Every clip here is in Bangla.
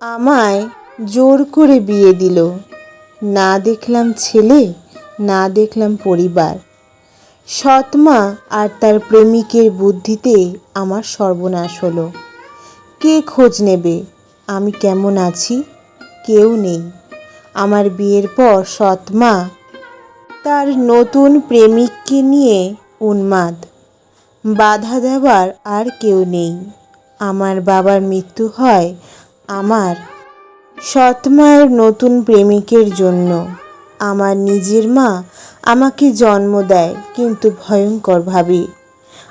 আমায় জোর করে বিয়ে দিল। না দেখলাম ছেলে, না দেখলাম পরিবার। সৎমা আর তার প্রেমিকের বুদ্ধিতে আমার সর্বনাশ হলো। কে খোঁজ নেবে? আমি কেমন আছি? কেউ নেই। আমার বিয়ের পর সৎমা তার নতুন প্রেমিককে নিয়ে উন্মাদ। বাধা দেওয়ার আর কেউ নেই। আমার বাবার মৃত্যু হয় আমার, সৎমায়ের নতুন প্রেমিকের জন্য। আমার নিজের মা আমাকে জন্ম দেয় কিন্তু ভয়ঙ্করভাবে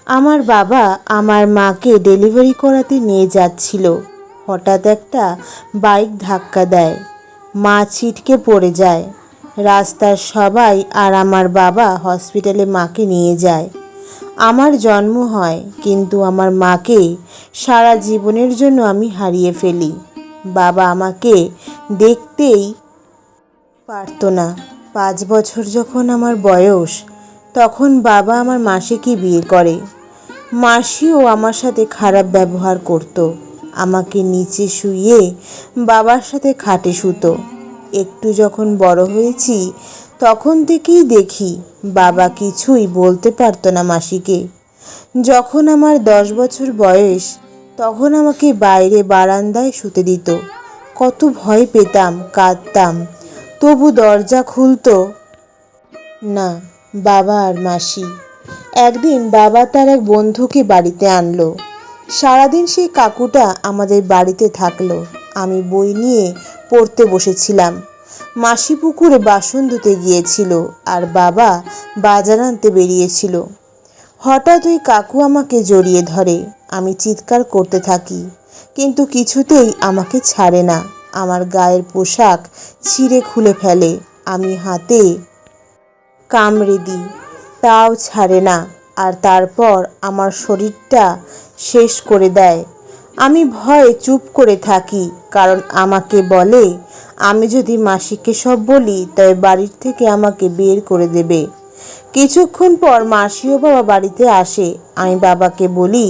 আমার বাবা আমার মাকে ডেলিভারি করাতে নিয়ে যাচ্ছিল। হঠাৎ একটা বাইক ধাক্কা দেয়। মা ছিটকে পড়ে যায়। রাস্তার সবাই আর আমার বাবা হসপিটালে মাকে নিয়ে যায়। আমার জন্ম হয় কিন্তু আমার মাকে সারা জীবনের জন্য আমি হারিয়ে ফেলি। বাবা আমাকে দেখতেই পারতো না। পাঁচ বছর যখন আমার বয়স, তখন বাবা আমার মাসিকে বিয়ে করে। মাসিও আমার সাথে খারাপ ব্যবহার করত। আমাকে নিচে শুইয়ে বাবার সাথে খাটে শুতো। একটু যখন বড় হয়েছি, তখন থেকেই দেখি বাবা কিছুই বলতে পারতো না মাসিকে। যখন আমার দশ বছর বয়স তখন আমাকে বাইরে বারান্দায় শুতে দিত। কত ভয় পেতাম, কাঁদতাম। তবু দরজা খুলতো। না, বাবা আর মাসি। একদিন বাবা তার এক বন্ধুকে বাড়িতে আনলো। সারাদিন সেই কাকুটা আমাদের বাড়িতে থাকল। আমি বই নিয়ে পড়তে বসেছিলাম। মাসি পুকুরে বাসন ধুতে গিয়েছিল আর বাবা বাজার আনতে বেরিয়েছিল। হঠাৎ ওই কাকু আমাকে জড়িয়ে ধরে। আমি চিৎকার করতে থাকি, কিন্তু কিছুতেই আমাকে ছাড়ে না। আমার গায়ের পোশাক ছিঁড়ে খুলে ফেলে। আমি হাতে কামড়ে দিই, তাও ছাড়ে না, আর তারপর আমার শরীরটা শেষ করে দেয়। আমি ভয়ে চুপ করে থাকি, কারণ আমাকে বলে, আমি যদি মাসিকে সব বলি তবে বাড়ির থেকে আমাকে বের করে দেবে। কিছুক্ষণ পর মাসিও বাবা বাড়িতে আসে। আমি বাবাকে বলি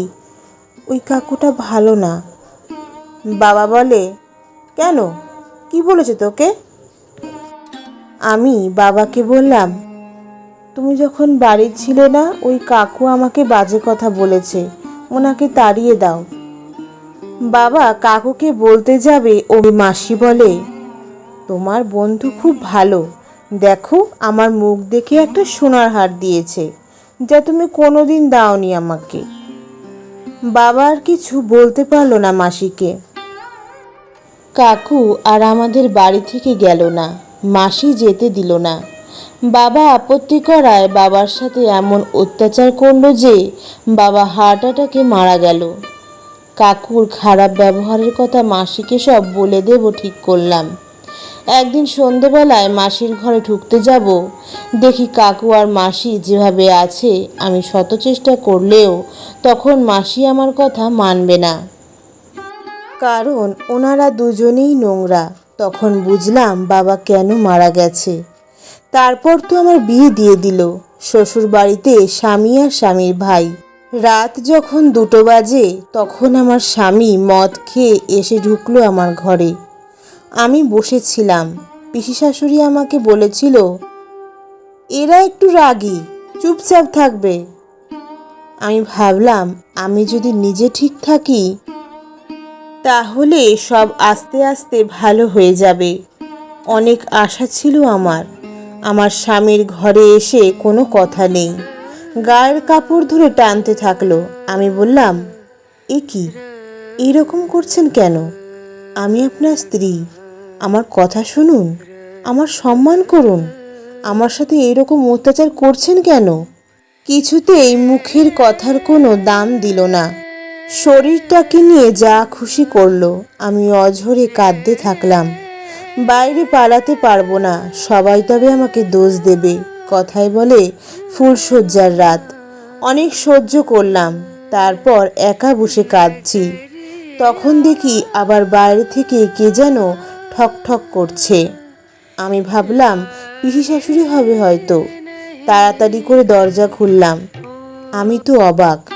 ওই কাকুটা ভালো না। বাবা বলে, কেন? কি বলেছে তোকে? আমি বাবাকে বললাম, তুমি যখন বাড়ি ছিলে না, ওই কাকু আমাকে বাজে কথা বলেছে। ওনাকে তাড়িয়ে দাও। বাবা কাকুকে বলতে যাবে, ওই মাসি বলে, তোমার বন্ধু খুব ভালো। দেখো, আমার মুখ দেখে একটা সোনার হার দিয়েছে, যা তুমি কোনোদিন দাওনি আমাকে বাবা আর কিছু বলতে পারল না মাসিকে। কাকু আর আমাদের বাড়ি থেকে গেল না, মাসি যেতে দিল না। বাবা আপত্তি করায় বাবার সাথে এমন অত্যাচার করল যে বাবা হার্ট অ্যাটাকে মারা গেল। কাকুর খারাপ ব্যবহারের কথা মাসিকে সব বলে দেব ঠিক করলাম। একদিন সন্ধেবেলায় মাসির ঘরে ঢুকতে যাব। দেখি কাকু আর মাসি যেভাবে আছে, আমি শত চেষ্টা করলেও তখন মাসি আমার কথা মানবে না। কারণ ওনারা দুজনেই নোংরা, তখন বুঝলাম বাবা কেন মারা গেছে। তারপর তো আমার বিয়ে দিয়ে দিল শ্বশুর বাড়িতে স্বামী আর স্বামীর ভাই। রাত যখন দুটো বাজে, তখন আমার স্বামী মদ খেয়ে এসে ঢুকলো আমার ঘরে। বসেছিলাম। পিসি শাশুড়ি আমাকে বলেছিল, এরা একটু রাগী, চুপচাপ থাকবে। আমি ভাবলাম, আমি যদি নিজে ঠিক থাকি, তাহলে সব আস্তে আস্তে ভালো হয়ে যাবে। অনেক আশা ছিল আমার। আমার স্বামীর ঘরে এসে কোনো কথা নেই। গায়ের কাপড় ধরে টানতে থাকল। আমি বললাম, এ কি? এরকম করছেন কেন? আমি আপনার স্ত্রী। আমার কথা শুনুন, আমার সম্মান করুন। আমার সাথে এইরকম অত্যাচার করছেন কেন? কিছুতেই মুখের কথার কোনো দাম দিল না। শরীরটাকে নিয়ে যা খুশি করল, আমি অঝরে কাঁদতে থাকলাম। বাইরে পালাতে পারব না, সবাই তবে আমাকে দোষ দেবে, কথায় বলে ফুলশয্যার রাত। অনেক সহ্য করলাম, তারপর একা বসে কাঁদছি। তখন দেখি আবার বাইরে থেকে কে যেন ঠক ঠক করছে। আমি ভাবলাম, পিসি শাশুড়ি হবে হয়তো। তাড়াতাড়ি করে দরজা খুললাম। আমি তো অবাক।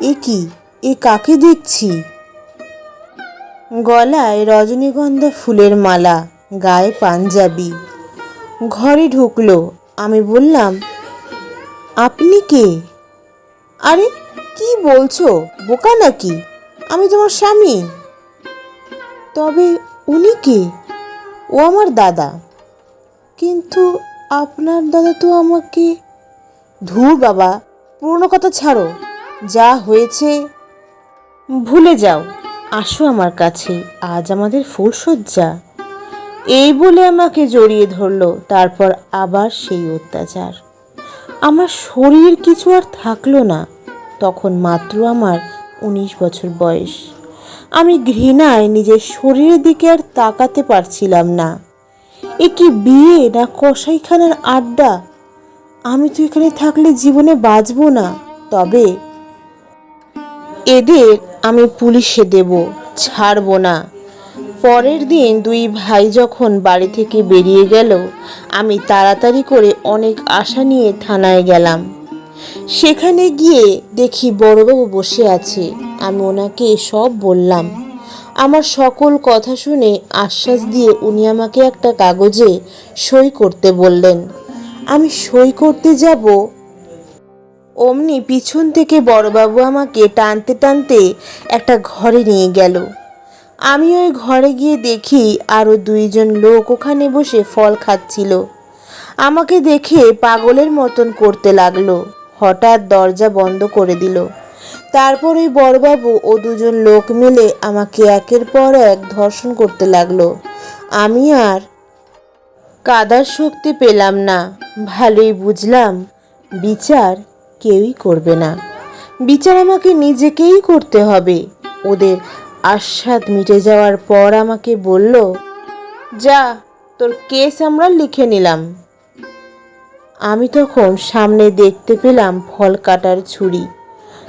এ কি? এ কাকে দেখছি? গলায় রজনীগন্ধা ফুলের মালা, গায়ে পাঞ্জাবি। ঘরে ঢুকলো। আমি বললাম, আপনি কে? আরে, কি বলছো? বোকা নাকি? আমি তোমার স্বামী। তবে উনি কে? ও আমার দাদা। কিন্তু আপনার দাদা তো আমাকে ধুর বাবা, পুরনো কথা ছাড়ো, যা হয়েছে ভুলে যাও। আসো আমার কাছে, আজ আমাদের ফুলসজ্জা এই বলে আমাকে জড়িয়ে ধরলো, তারপর আবার সেই অত্যাচার। আমার শরীর কিছু আর থাকল না, তখন মাত্র আমার উনিশ বছর বয়স। আমি ঘৃণায় নিজের শরীরের দিকে আর তাকাতে পারছিলাম না। এ কি বিয়ে না কসাইখানার আড্ডা? আমি তো এখানে থাকলে জীবনে বাঁচবো না। তবে এদের আমি পুলিশে দেব, ছাড়বো না। পরের দিন দুই ভাই যখন বাড়ি থেকে বেরিয়ে গেল, আমি তাড়াতাড়ি করে অনেক আশা নিয়ে থানায় গেলাম। সেখানে গিয়ে দেখি বড়বাবু বসে আছে। আমি ওনাকে সব বললাম। আমার সকল কথা শুনে আশ্বাস দিয়ে উনি আমাকে একটা কাগজে সই করতে বললেন। আমি সই করতে যাব? অমনি পিছন থেকে বড়বাবু আমাকে টানতে টানতে একটা ঘরে নিয়ে গেল। আমি ওই ঘরে গিয়ে দেখি আরও দুইজন লোক ওখানে বসে ফল খাচ্ছিল। আমাকে দেখে পাগলের মতন করতে লাগল। হঠাৎ দরজা বন্ধ করে দিল। তারপর ওই বড়বাবু ও দুজন লোক মিলে আমাকে একের পর এক ধর্ষণ করতে লাগল। আমি আর কাদার শক্তি পেলাম না। ভালোই বুঝলাম, বিচার কেউই করবে না। বিচার আমাকে নিজেকেই করতে হবে। ওদের আস্বাদ মিটে যাওয়ার পর আমাকে বলল, যা, তোর কেস আমরা লিখে নিলাম। আমি তখন সামনে দেখতে পেলাম ফল কাটার ছুরি।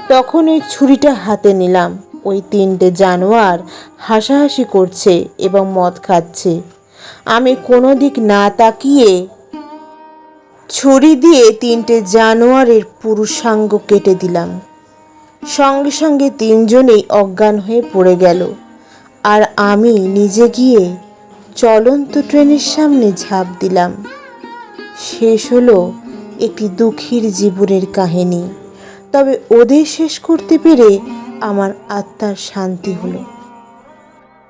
তখন ওই ছুরিটা হাতে নিলাম। ওই তিনটে জানোয়ার হাসাহাসি করছে এবং মদ খাচ্ছে। আমি কোনো দিক না তাকিয়ে ছুরি দিয়ে তিনটে জানোয়ারের পুরুষাঙ্গ কেটে দিলাম। সঙ্গে সঙ্গে তিনজনেই অজ্ঞান হয়ে পড়ে গেল। আর আমি নিজে গিয়ে চলন্ত ট্রেনের সামনে ঝাঁপ দিলাম। শেষ হলো একটি দুঃখীর জীবনের কাহিনী। তবে ওদের শেষ করতে পেরে আমার আত্মার শান্তি হলো।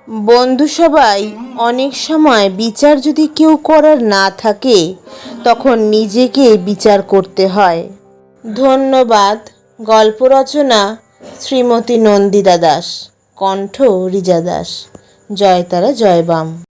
বন্ধু সবাই, অনেক সময় বিচার যদি কেউ করার না থাকে, তখন নিজেকে বিচার করতে হয়। ধন্যবাদ, গল্প রচনা শ্রীমতী নন্দিতা দাস, কণ্ঠ রিজা দাস। জয় তারা, জয় বাম।